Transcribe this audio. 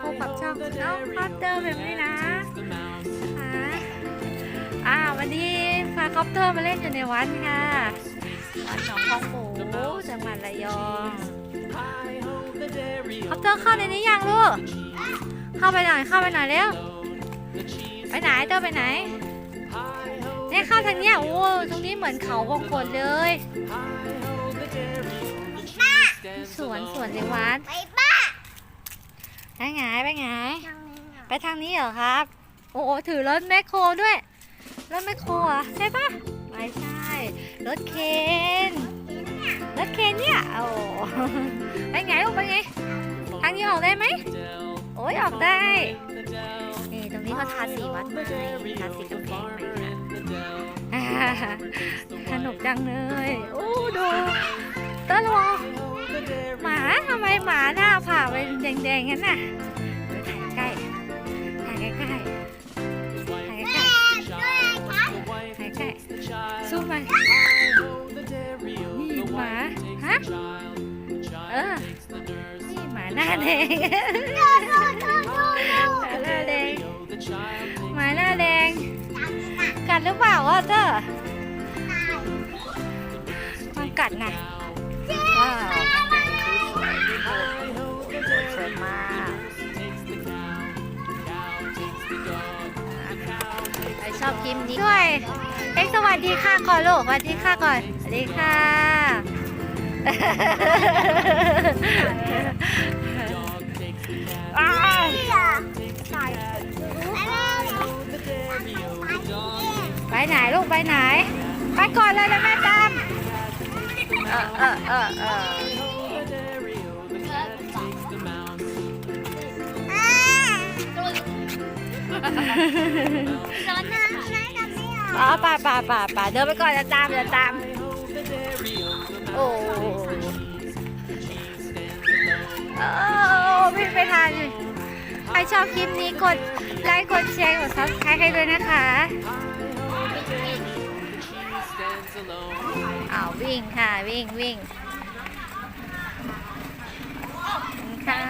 พบกับช่องน้องคอปเตอร์แบบนี้นะอ่าวันนี้พาคอปเตอร์มาเล่นอยู่ในวัดค่ะ วัดหนองคองหมูจังหวัดระยองคอปเตอร์เข้าในนี้ยังลูก เข้าไปหน่อย เข้าไปหน่อยเร็ว ไปไหนเตอร์ไปไหนเนี่ยเข้าทางเนี้ย โอ้ตรงนี้เหมือนเขาวงกตเลย สวนสวนในวัด ไปบ้าไปไงไปไงทางนี้อะไปทางนี้เหรอครับ โอ้โหถือรถแมคโครด้วย รถแมคโครเหรอะใช่ปะไม่ใช่ รถเคนรถเคนเนี่ย โอ้โหไปไงลูกไปไง ทางนี้ออกได้ไหม โอ้ยออกได้ นี่ตรงนี้เขาทาสีวัดใหม่ทาสีกำแพงใหม่ค่ะอ่าสนุกจังเลย โอ้ดูตะลวงหมา ทำไมหมาหน้าผ่าเป็นแดงๆงั้นน่ะถ่ายใกล้ถ่ายใกล้ๆถ่ายใกล้ถ่ายใกล้ซูมมานี่หมาฮะเออนี่หมาหน้าแดงหมาหน้าแดงหมาหน้าแดงกัดหรือเปล่าวะเจ้ามันกัดนะว้าว ชอบคลิปนี้ด้วย เอ็กซ์สวัสดีค่ะก่อนลูกสวัสดีค่ะก่อนสวัสดีค่ะอ้าวไปไหนลูกไปไหน ไปก่อนเลยแล้วแม่ตามเออเออเออเออ อ๋อป่าป่าป่าป่าเดินไปก่อนจะตามจะตาม โอ้โอ้พี่ไปทันใครชอบคลิปนี้กดไลค์กดแชร์กดซับสไครต์ให้ด้วยนะคะอ้าวิ่งค่ะวิ่งวิ่งค่ะ